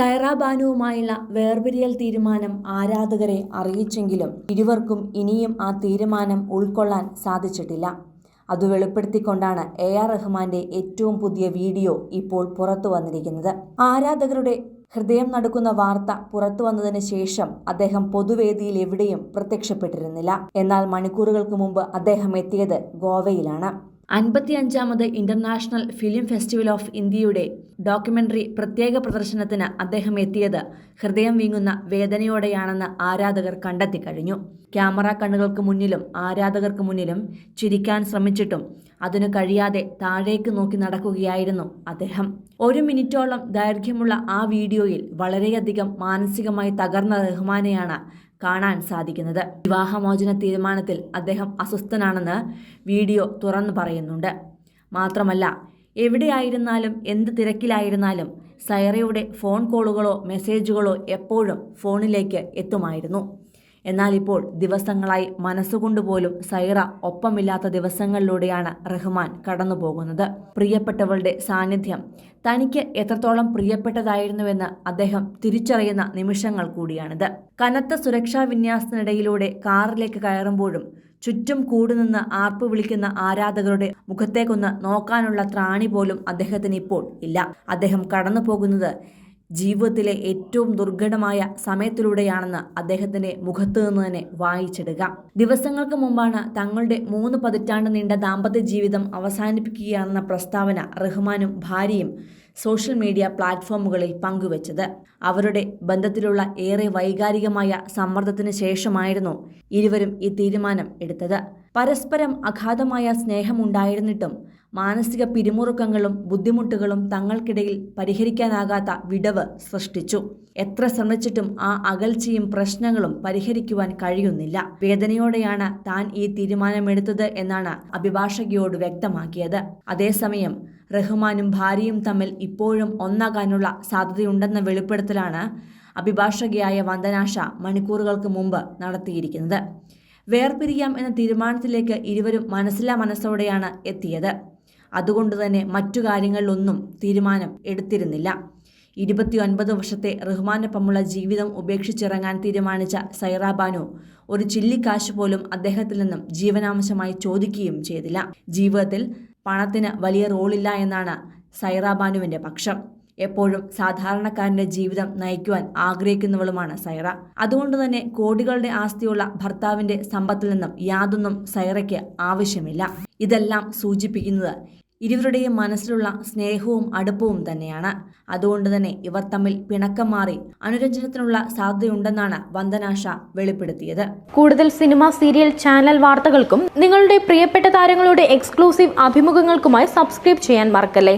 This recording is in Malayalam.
സൈറ ബാനുവുമായുള്ള വേർപിരിയൽ തീരുമാനം ആരാധകരെ അറിയിച്ചെങ്കിലും ഇരുവർക്കും ഇനിയും ആ തീരുമാനം ഉൾക്കൊള്ളാൻ സാധിച്ചിട്ടില്ല. അത് വെളിപ്പെടുത്തിക്കൊണ്ടാണ് എ ആർ റഹ്മാന്റെ ഏറ്റവും പുതിയ വീഡിയോ ഇപ്പോൾ പുറത്തു വന്നിരിക്കുന്നത്. ആരാധകരുടെ ഹൃദയം നടക്കുന്ന വാർത്ത പുറത്തു വന്നതിന് ശേഷം അദ്ദേഹം പൊതുവേദിയിൽ എവിടെയും പ്രത്യക്ഷപ്പെട്ടിരുന്നില്ല. എന്നാൽ മണിക്കൂറുകൾക്ക് മുമ്പ് അദ്ദേഹം എത്തിയത് ഗോവയിലാണ്. അൻപത്തിയഞ്ചാമത് ഇന്റർനാഷണൽ ഫിലിം ഫെസ്റ്റിവൽ ഓഫ് ഇന്ത്യയുടെ ഡോക്യുമെന്ററി പ്രത്യേക പ്രദർശനത്തിന് അദ്ദേഹം എത്തിയത് ഹൃദയം വീങ്ങുന്ന വേദനയോടെയാണെന്ന് ആരാധകർ കണ്ടെത്തി കഴിഞ്ഞു ക്യാമറ കണ്ണുകൾക്ക് മുന്നിലും ആരാധകർക്ക് മുന്നിലും ചിരിക്കാൻ ശ്രമിച്ചിട്ടും അതിനു കഴിയാതെ താഴേക്ക് നോക്കി നടക്കുകയായിരുന്നു അദ്ദേഹം. ഒരു മിനിറ്റോളം ദൈർഘ്യമുള്ള ആ വീഡിയോയിൽ വളരെയധികം മാനസികമായി തകർന്ന റഹ്മാനെയാണ് കാണാൻ സാധിക്കുന്നത്. വിവാഹമോചന തീരുമാനത്തിൽ അദ്ദേഹം അസ്വസ്ഥനാണെന്ന് വീഡിയോ തുറന്നു പറയുന്നുണ്ട്. മാത്രമല്ല എവിടെയായിരുന്നാലും എന്ത് തിരക്കിലായിരുന്നാലും സൈറയുടെ ഫോൺ കോളുകളോ മെസ്സേജുകളോ എപ്പോഴും ഫോണിലേക്ക് എത്തുമായിരുന്നു. എന്നാൽ ഇപ്പോൾ ദിവസങ്ങളായി മനസ്സുകൊണ്ടുപോലും സൈറ ഒപ്പമില്ലാത്ത ദിവസങ്ങളിലൂടെയാണ് റഹ്മാൻ കടന്നുപോകുന്നത്. പ്രിയപ്പെട്ടവളുടെ സാന്നിധ്യം. തനിക്ക് എത്രത്തോളം പ്രിയപ്പെട്ടതായിരുന്നുവെന്ന് അദ്ദേഹം തിരിച്ചറിയുന്ന നിമിഷങ്ങൾ കൂടിയാണിത്. കനത്ത സുരക്ഷാ വിന്യാസത്തിനിടയിലൂടെ കാറിലേക്ക് കയറുമ്പോഴും ചുറ്റും കൂടുനിന്ന് ആർപ്പ് വിളിക്കുന്ന ആരാധകരുടെ മുഖത്തേക്കൊന്ന് നോക്കാനുള്ള ത്രാണി പോലും അദ്ദേഹത്തിന് ഇപ്പോൾ ഇല്ല. അദ്ദേഹം കടന്നു പോകുന്നത് ജീവിതത്തിലെ ഏറ്റവും ദുർഘടമായ സമയത്തിലൂടെയാണെന്ന് അദ്ദേഹത്തിന്റെ മുഖത്ത് നിന്ന് തന്നെ വായിച്ചെടുക്കുക ദിവസങ്ങൾക്ക് മുമ്പാണ് തങ്ങളുടെ മൂന്ന് പതിറ്റാണ്ട് നീണ്ട ദാമ്പത്യ ജീവിതം അവസാനിപ്പിക്കുകയാണെന്ന പ്രസ്താവന റഹ്മാനും ഭാര്യയും സോഷ്യൽ മീഡിയ പ്ലാറ്റ്ഫോമുകളിൽ പങ്കുവച്ചത്. അവരുടെ ബന്ധത്തിലുള്ള ഏറെ വൈകാരികമായ സമ്മർദ്ദത്തിന് ശേഷമായിരുന്നു ഇരുവരും ഈ തീരുമാനം എടുത്തത്. പരസ്പരം അഗാധമായ സ്നേഹമുണ്ടായിരുന്നിട്ടും മാനസിക പിരിമുറുക്കങ്ങളും ബുദ്ധിമുട്ടുകളും തങ്ങൾക്കിടയിൽ പരിഹരിക്കാനാകാത്ത വിടവ് സൃഷ്ടിച്ചു. എത്ര ശ്രമിച്ചിട്ടും ആ അകൽച്ചയും പ്രശ്നങ്ങളും പരിഹരിക്കുവാൻ കഴിയുന്നില്ല. വേദനയോടെയാണ് താൻ ഈ തീരുമാനമെടുത്തത് എന്നാണ് അഭിഭാഷകയോട് വ്യക്തമാക്കിയത്. അതേസമയം റഹ്മാനും ഭാര്യയും തമ്മിൽ ഇപ്പോഴും ഒന്നാകാനുള്ള സാധ്യതയുണ്ടെന്ന വെളിപ്പെടുത്തലാണ് അഭിഭാഷകയായ വന്ദനാഷ മണിക്കൂറുകൾക്ക് മുമ്പ് നടത്തിയിരിക്കുന്നത്. വേർപിരിയാം എന്ന തീരുമാനത്തിലേക്ക് ഇരുവരും മനസ്സിലാ മനസ്സോടെയാണ് എത്തിയത്. അതുകൊണ്ട് തന്നെ മറ്റു കാര്യങ്ങളിലൊന്നും തീരുമാനം എടുത്തിരുന്നില്ല. ഇരുപത്തിയൊൻപത് വർഷത്തെ റഹ്മാനൊപ്പമുള്ള ജീവിതം ഉപേക്ഷിച്ചിറങ്ങാൻ തീരുമാനിച്ച സൈറാബാനു ഒരു ചില്ലിക്കാശ് പോലും അദ്ദേഹത്തിൽ നിന്നും ജീവനാംശമായി ചോദിക്കുകയും ചെയ്തില്ല. ജീവിതത്തിൽ പണത്തിന് വലിയ റോളില്ല എന്നാണ് സൈറ ബാനുവിന്റെ പക്ഷം. എപ്പോഴും സാധാരണക്കാരന്റെ ജീവിതം നയിക്കുവാൻ ആഗ്രഹിക്കുന്നവളുമാണ് സൈറ. അതുകൊണ്ട് തന്നെ കോടികളുടെ ആസ്തിയുള്ള ഭർത്താവിന്റെ സമ്പത്തിൽ നിന്നും യാതൊന്നും സൈറയ്ക്ക് ആവശ്യമില്ല. ഇതെല്ലാം സൂചിപ്പിക്കുന്നത് ഇരുവരുടെയും മനസ്സിലുള്ള സ്നേഹവും അടുപ്പവും തന്നെയാണ്. അതുകൊണ്ട് തന്നെ ഇവർ തമ്മിൽ പിണക്കം മാറി അനുരഞ്ജനത്തിനുള്ള സാധ്യതയുണ്ടെന്നാണ് വന്ദനാഷ വെളിപ്പെടുത്തിയത്. കൂടുതൽ സിനിമ സീരിയൽ ചാനൽ വാർത്തകൾക്കും നിങ്ങളുടെ പ്രിയപ്പെട്ട താരങ്ങളുടെ എക്സ്ക്ലൂസീവ് അഭിമുഖങ്ങൾക്കുമായി സബ്സ്ക്രൈബ് ചെയ്യാൻ മറക്കല്ലേ?